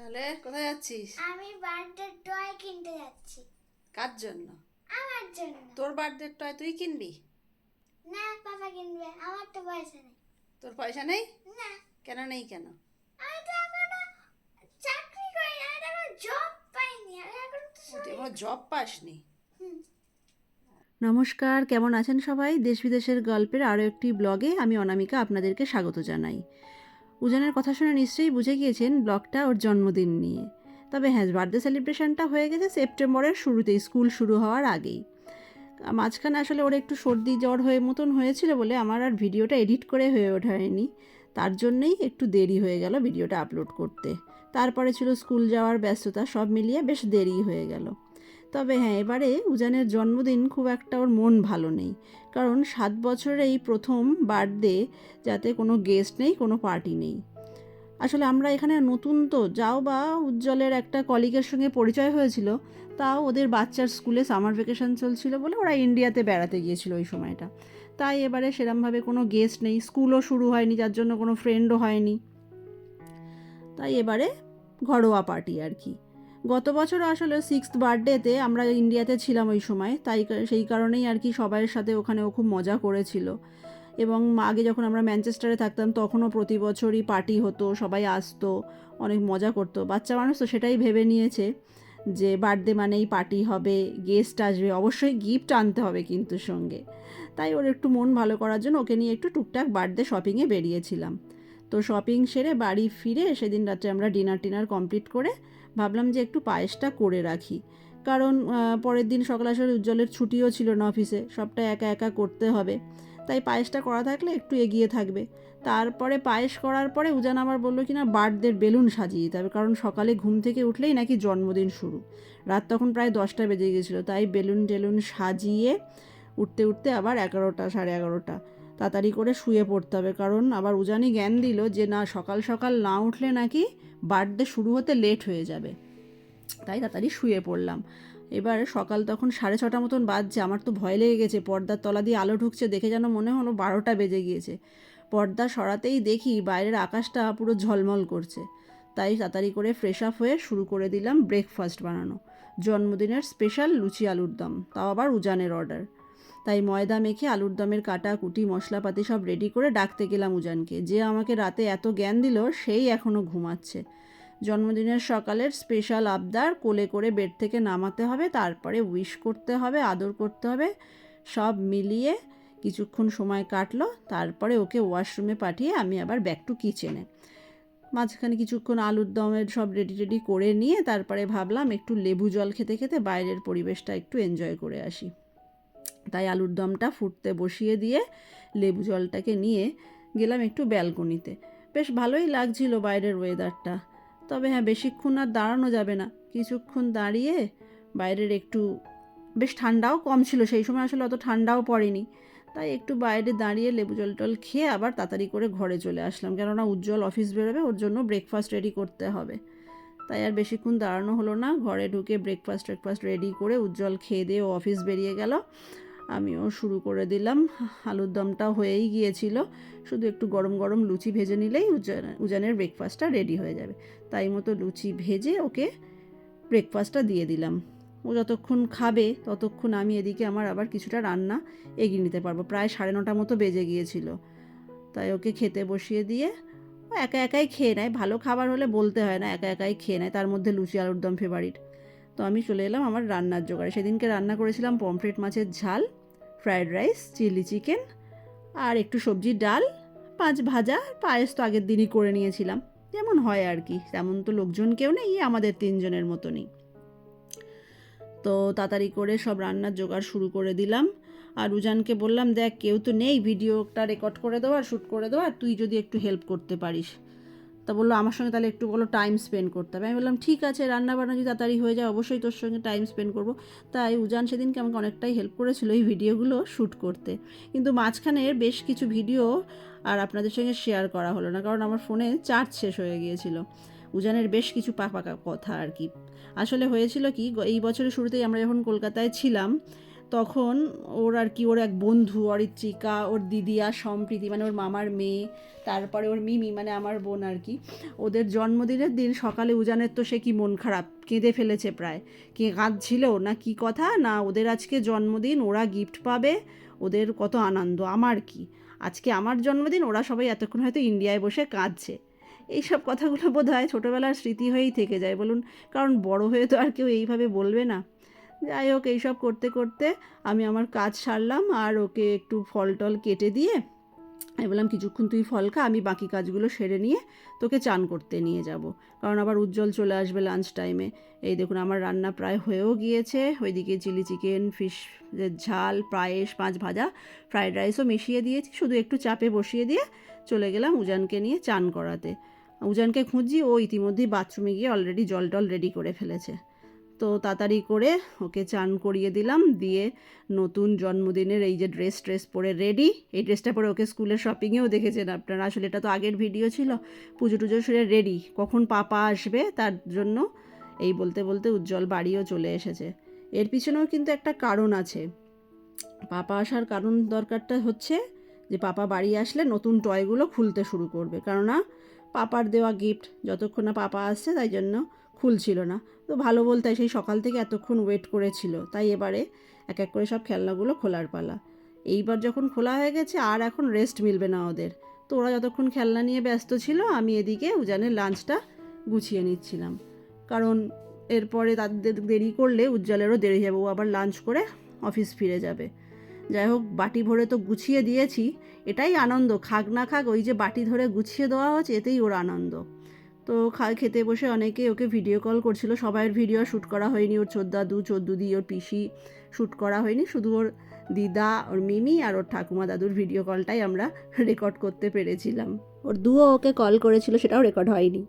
তাহলে কোথায় যাচ্ছিস? আমি বার্থডে টয় কিনতে যাচ্ছি। কার জন্য? আমার জন্য। তোর বার্থডে টয় তুই কিনবি? না পাপা কিনবে। আমার তো পয়সা নেই। তোর পয়সা নেই? না। কেন নেই কেন? আমি তো এখনও চাকরি করি আমি তো এখনও জব পাইনি। আমি এখন তো তুই এখনও জব পাসনি। হুম। নমস্কার কেমন আছেন সবাই? দেশ বিদেশের গল্পের আরও একটি ব্লগে আমি অনামিকা আপনাদেরকে স্বাগত জানাই। উজানের কথা শুনে নিশ্চয়ই বুঝে গিয়েছেন ব্লগটা ওর জন্মদিন নিয়ে। তবে হ্যাঁ বার্থডে সেলিব্রেশনটা হয়ে গেছে সেপ্টেম্বরের শুরুতেই, স্কুল শুরু হওয়ার আগেই। মাঝখানে আসলে ওর একটু সর্দি জ্বর হয়ে মতন হয়েছিল বলে আমার আর ভিডিওটা এডিট করে হয়ে ওঠেনি। তার জন্যেই একটু দেরি হয়ে গেল ভিডিওটা আপলোড করতে। তারপরে ছিল স্কুল যাওয়ার ব্যস্ততা, সব মিলিয়ে বেশ দেরি হয়ে গেল। তবে হ্যাঁ এবারে উজানের জন্মদিন খুব একটা ওর মন ভালো নেই। কারণ সাত বছরের এই প্রথম বার্থডে যাতে কোনো গেস্ট নেই, কোনো পার্টি নেই। আসলে আমরা এখানে নতুন তো, যাও বা উজ্জ্বলের একটা কলিগের সঙ্গে পরিচয় হয়েছিল, তাও ওদের বাচ্চার স্কুলে সামার ভেকেশন চলছিল বলে ওরা ইন্ডিয়াতে বেড়াতে গিয়েছিল ওই সময়টা। তাই এবারে সেরমভাবে কোনো গেস্ট নেই, স্কুলও শুরু হয়নি, যার জন্য কোনো ফ্রেন্ডও হয়নি। তাই এবারে ঘরোয়া পার্টি আর কি। গত বছর আসলে সিক্সথ বার্থডেতে আমরা ইন্ডিয়াতে ছিলাম ওই সময়, তাই সেই কারণেই আর কি সবাইয়ের সাথে ওখানে ও খুব মজা করেছিল। এবং আগে যখন আমরা ম্যানচেস্টারে থাকতাম, তখনও প্রতি বছরই পার্টি হতো, সবাই আসতো, অনেক মজা করতো। বাচ্চা মানুষ তো সেটাই ভেবে নিয়েছে যে বার্থডে মানেই পার্টি হবে গেস্ট আসবে, অবশ্যই গিফট আনতে হবে কিন্তু সঙ্গে। তাই ওর একটু মন ভালো করার জন্য ওকে নিয়ে একটু টুকটাক বার্থডে শপিংয়ে বেরিয়েছিলাম। তো শপিং সেরে বাড়ি ফিরে সেদিন রাত্রে আমরা ডিনার টিনার কমপ্লিট করে ভাবলাম যে একটু পায়েসটা করে রাখি। কারণ পরের দিন সকাল আসলে উজ্জ্বলের ছুটিও ছিল না অফিসে সবটা একা একা করতে হবে। তাই পায়েসটা করা থাকলে একটু এগিয়ে থাকবে। তারপরে পায়েস করার পরে উজান আমার বলল কিনা বার্থডের বেলুন সাজিয়ে দিতে হবে, কারণ সকালে ঘুম থেকে উঠলেই নাকি জন্মদিন শুরু। রাত তখন প্রায় দশটা বেজে গেছিল, তাই বেলুন টেলুন সাজিয়ে উঠতে উঠতে আবার এগারোটা, সাড়ে এগারোটা। তাড়াতাড়ি করে শুয়ে পড়তে হবে। কারণ আবার উজানি জ্ঞান দিল যে, না, সকাল সকাল না উঠলে নাকি বার্থডে শুরু হতে লেট হয়ে যাবে। তাই তাড়াতাড়ি শুয়ে পড়লাম। এবার সকাল তখন সাড়ে ছটা মতন বাজছে, আমার তো ভয় লেগে গেছে। পর্দার তলা দিয়ে আলো ঢুকছে দেখে যেন মনে হলো বারোটা বেজে গিয়েছে। পর্দা সরাতেই দেখি বাইরের আকাশটা পুরো ঝলমল করছে। তাই তাড়াতাড়ি করে ফ্রেশ আপ হয়ে শুরু করে দিলাম ব্রেকফাস্ট বানানো। জন্মদিনের স্পেশাল লুচি আলুর দম, তাও আবার উজানের অর্ডার তাই ময়দা মেখে আলুর দমের কাটা, কুটি, মশলাপাতি সব রেডি করে ডাকতে গেলাম উজানকে। যে আমাকে রাতে এত জ্ঞান দিল, সেই এখনও ঘুমাচ্ছে। জন্মদিনের সকালের স্পেশাল আবদার, কোলে করে বেড থেকে নামাতে হবে, তারপরে উইশ করতে হবে, আদর করতে হবে, সব মিলিয়ে কিছুক্ষণ সময় কাটলো, তারপরে ওকে ওয়াশরুমে পাঠিয়ে আমি আবার ব্যাক টু কিচেনে মাঝখানে কিছুক্ষণ আলুর দমের সব রেডি রেডি করে নিয়ে, তারপরে ভাবলাম একটু লেবু জল খেতে খেতে বাইরের পরিবেশটা একটু এনজয় করে আসি। তাই আলুর দমটা ফুটতে বসিয়ে দিয়ে লেবু জলটাকে নিয়ে গেলাম একটু ব্যালকনিতে। বেশ ভালোই লাগছিল বাইরের ওয়েদারটা তবে হ্যাঁ বেশিক্ষণ আর দাঁড়ানো যাবে না। কিছুক্ষণ দাঁড়িয়ে বাইরের একটু, বেশ ঠান্ডাও কম ছিল, সেই সময় আসলে অত ঠান্ডাও পড়েনি। তাই একটু বাইরে দাঁড়িয়ে লেবু জল টল খেয়ে আবার তাড়াতাড়ি করে ঘরে চলে আসলাম। কেননা উজ্জ্বল অফিস বেরোবে, ওর জন্য ব্রেকফাস্ট রেডি করতে হবে। তাই আর বেশিক্ষণ দাঁড়ানো হলো না। ঘরে ঢুকে ব্রেকফাস্ট ব্রেকফাস্ট রেডি করে উজ্জ্বল খেয়ে দিয়ে ও অফিস বেরিয়ে গেল। আমিও শুরু করে দিলাম। আলুর দমটা হয়েই গিয়েছিল। শুধু একটু গরম গরম লুচি ভেজে নিলেই উজান, উজানের ব্রেকফাস্টটা রেডি হয়ে যাবে। তাই মতো লুচি ভেজে ওকে ব্রেকফাস্টটা দিয়ে দিলাম। ও যতক্ষণ খাবে, ততক্ষণ আমি এদিকে আমার আবার কিছুটা রান্না এগিয়ে নিতে পারব। প্রায় সাড়ে নটা মতো বেজে গিয়েছিল। তাই ওকে খেতে বসিয়ে দিয়ে ও একা একাই খেয়ে নেয়। ভালো খাবার হলে বলতে হয় না, একা একাই খেয়ে নেয়। তার মধ্যে লুচি, আলুর দম ফেভারিট তো আমি চলে এলাম আমার রান্নার জোগাড়ে। সেদিনকে রান্না করেছিলাম পমফ্রেট মাছের ঝাল। ফ্রায়েড রাইস চিলি চিকেন আর একটু সবজির ডাল, পাঁচ ভাজা পায়েস তো আগের দিনই করে নিয়েছিলাম। যেমন হয় আর কি, তেমন তো লোকজন কেউ নেই, আমাদের তিনজনের মতনই। তো তাড়াতাড়ি করে সব রান্নার জোগাড় শুরু করে দিলাম। আর উজানকে বললাম, দেখ, কেউ তো নেই, ভিডিওটা রেকর্ড করে দেওয়ার শ্যুট করে দেওয়ার তুই যদি একটু হেল্প করতে পারিস। তা বলল, আমার সঙ্গে তাহলে একটু বলো টাইম স্পেন্ড করতে হবে। আমি বললাম, ঠিক আছে রান্না বান্না যদি তাড়াতাড়ি হয়ে যায়, অবশ্যই তোর সঙ্গে টাইম স্পেন্ড করব। তাই উজান সেদিনকে আমাকে অনেকটাই হেল্প করেছিল এই ভিডিওগুলো শ্যুট করতে। কিন্তু মাঝখানে বেশ কিছু ভিডিও আর আপনাদের সঙ্গে শেয়ার করা হলো না, কারণ আমার ফোনে চার্জ শেষ হয়ে গিয়েছিল। উজানের বেশ কিছু পাকা কথা আর কি। আসলে হয়েছিল কি, এই বছরের শুরুতেই আমরা যখন কলকাতায় ছিলাম তখন ওর আর কি, ওর এক বন্ধু অরিত্রিকা, ওর দিদি আর সম্প্রীতি মানে ওর মামার মেয়ে, তারপরে ওর মিমি মানে আমার বোন আর কি। ওদের জন্মদিনের দিন সকালে উজানের তো সে কি মন খারাপ, কেঁদে ফেলেছে প্রায়। কে কাঁদছিল না কি কথা, না ওদের আজকে জন্মদিন, ওরা গিফট পাবে, ওদের কত আনন্দ, আমার কি? আজকে আমার জন্মদিন, ওরা সবাই এতক্ষণ হয়তো ইন্ডিয়ায় বসে কাঁদছে। এইসব কথাগুলো বোধ হয় ছোটোবেলার স্মৃতি হয়েই থেকে যায়, বলুন। কারণ বড় হয়ে তো আর কেউ এইভাবে বলবে না। যাই হোক, এইসব করতে করতে আমি আমার কাজ সারলাম আর ওকে একটু ফল টল কেটে দিয়ে আমি বললাম, কিছুক্ষণ তুই ফল খা, আমি বাকি কাজগুলো সেরে নিয়ে তোকে চান করতে নিয়ে যাব। কারণ আবার উজ্জ্বল চলে আসবে লাঞ্চ টাইমে এই দেখুন, আমার রান্না প্রায় হয়েও গিয়েছে। ওইদিকে চিলি চিকেন ফিশ ঝাল, পায়েস পাঁচ ভাজা ফ্রাইড রাইসও মিশিয়ে দিয়েছি। শুধু একটু চাপে বসিয়ে দিয়ে চলে গেলাম উজানকে নিয়ে চান করাতে। উজানকে খুঁজি ও ইতিমধ্যেই বাথরুমে গিয়ে অলরেডি জল টল রেডি করে ফেলেছে। তো তাড়াতাড়ি করে ওকে চান করিয়ে দিলাম। দিয়ে নতুন জন্মদিনের এই যে ড্রেস ট্রেস পরে রেডি এই ড্রেসটা পরে ওকে স্কুলের শপিংয়েও দেখেছেন আপনারা। আসলে এটা তো আগের ভিডিও ছিল। পুজো টুজো সেরে রেডি কখন পাপা আসবে তার জন্য এই বলতে বলতে উজ্জ্বল বাড়িও চলে এসেছে। এর পিছনেও কিন্তু একটা কারণ আছে। পাপা আসার কারণ দরকারটা হচ্ছে যে পাপা বাড়ি আসলে নতুন টয়গুলো খুলতে শুরু করবে। কেননা, পাপার দেওয়া গিফট যতক্ষণ না পাপা আসছে তাই জন্য খুলছিল না। তো ভালো বলতে সেই সকাল থেকে এতক্ষণ ওয়েট করেছিল। তাই এবারে এক এক করে সব খেলনাগুলো খোলার পালা। এইবার যখন খোলা হয়ে গেছে, আর এখন রেস্ট মিলবে না ওদের। তো ওরা যতক্ষণ খেলনা নিয়ে ব্যস্ত ছিল, আমি এদিকে উজানের লাঞ্চটা গুছিয়ে নিচ্ছিলাম। কারণ এরপরে তাদের দেরি করলে উজ্জ্বলেরও দেরি যাবে ও আবার লাঞ্চ করে অফিস ফিরে যাবে। যাই হোক, বাটি ভরে তো গুছিয়ে দিয়েছি। এটাই আনন্দ, খাক না খাক, ওই যে বাটি ধরে গুছিয়ে দেওয়া হচ্ছে এতেই ওর আনন্দ। তো খা খেতে বসে অনেকে ওকে ভিডিও কল করছিল। সবাইয়ের ভিডিও শ্যুট করা হয়নি। ওর চোদ্দাদু চোদ্দুদি ওর পিসি শ্যুট করা হয়নি। শুধু ওর দিদা, ওর মিমি আর ওর ঠাকুমা দাদুর ভিডিও কলটাই আমরা রেকর্ড করতে পেরেছিলাম। ওর দুও ওকে কল করেছিল, সেটাও রেকর্ড হয়নি।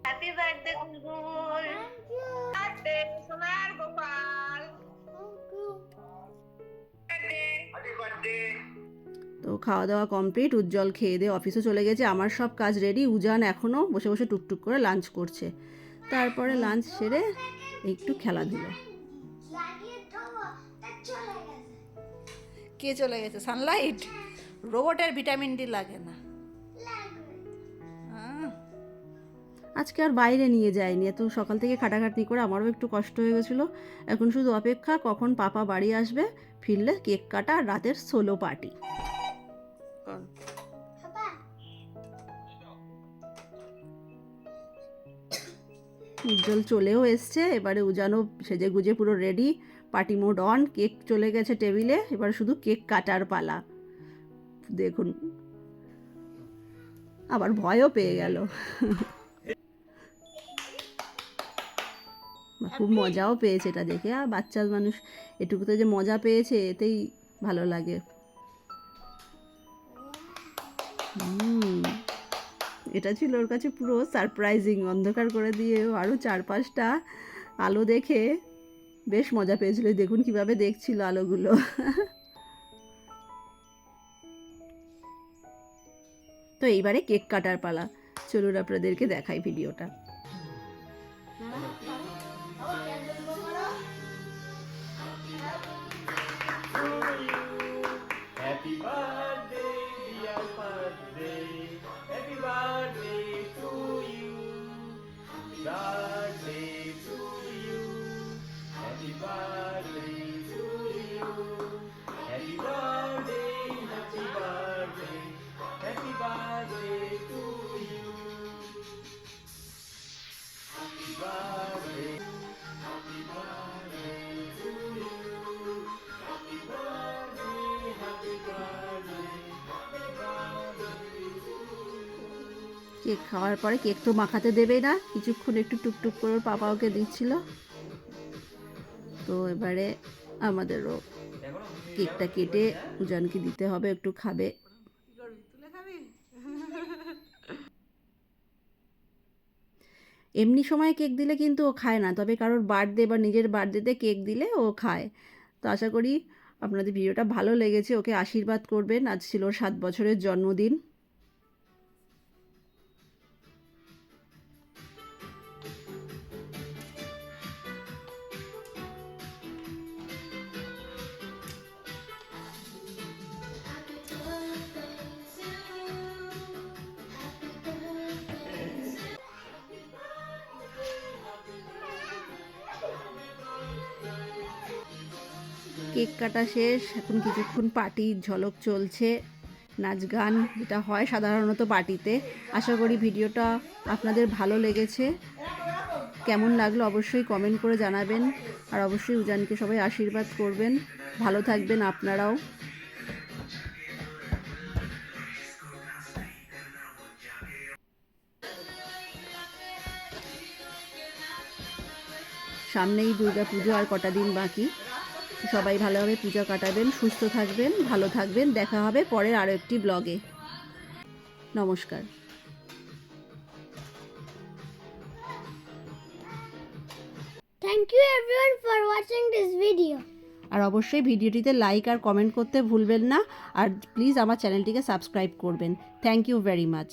তো খাওয়া দাওয়া কমপ্লিট উজ্জ্বল খেয়ে দিয়ে অফিসে চলে গেছে। আমার সব কাজ রেডি উজান এখনও বসে বসে টুকটুক করে লাঞ্চ করছে। তারপরে লাঞ্চ সেরে একটু খেলাধুলো কে চলে গেছে? সানলাইট রোবটের ভিটামিন ডি লাগে না। আজকে আর বাইরে নিয়ে যায়নি। এত সকাল থেকে খাটাখাটনি করে আমারও একটু কষ্ট হয়ে গেছিল। এখন শুধু অপেক্ষা কখন পাপা বাড়ি আসবে ফিরলে কেক কাটা আর রাতের সোলো পার্টি কোন? উজ্জ্বল চলেও এসছে এবারে উজানো সেজে গুজে পুরো ready party mode on cake চলে গেছে টেবিলে এবার শুধু কেক কাটার পালা। দেখুন আবার ভয়ও পেয়ে গেল। খুব মজাও পেয়েছে এটা দেখে আর বাচ্চা মানুষ এটুকুতে যে মজা পেয়েছে এতেই ভালো লাগে। এটা ছিল ওর কাছে পুরো সারপ্রাইজিং অন্ধকার করে দিয়ে আরও চার পাঁচটা আলো দেখে বেশ মজা পেয়েছিল। দেখুন কীভাবে দেখছিল আলোগুলো। তো এইবারে কেক কাটার পালা। চলুন আপনাদেরকে দেখাই ভিডিওটা কেক খাওয়ার পরে কেক তো মাখাতে দেবে না। কিছুক্ষণ একটু টুকটুক করে ওর পাপা ওকে দিচ্ছিল। তো এবারে আমাদেরও কেকটা কেটে উজানকে দিতে হবে, একটু খাবে। এমনি সময় কেক দিলে কিন্তু ও খায় না, তবে কারোর বার্থডে বা নিজের বার্থডেতে কেক দিলে ও খায়। তো আশা করি আপনাদের ভিডিওটা ভালো লেগেছে, ওকে আশীর্বাদ করবেন। আজ ছিল সাত বছরের জন্মদিন। কেক কাটা শেষ, এখন কিছুক্ষণ পার্টির ঝলক চলছে, নাচ গান যেটা হয় সাধারণত পার্টিতে। আশা করি ভিডিওটা আপনাদের ভালো লেগেছে। কেমন লাগল অবশ্যই কমেন্ট করে জানাবেন। আর অবশ্যই উজানকে সবাই আশীর্বাদ করবেন। ভালো থাকবেন আপনারাও। সামনেই দুর্গা পুজো আর কটা দিন বাকি। সবাই ভালোভাবে পূজা কাটাবেন সুস্থ থাকবেন ভালো থাকবেন। দেখা হবে পরের আরও একটি ব্লগে। নমস্কার। Thank you everyone for watching this video. আর অবশ্যই ভিডিওটিতে লাইক আর কমেন্ট করতে ভুলবেন না। আর প্লিজ আমার চ্যানেলটিকে সাবস্ক্রাইব করবেন। Thank you very much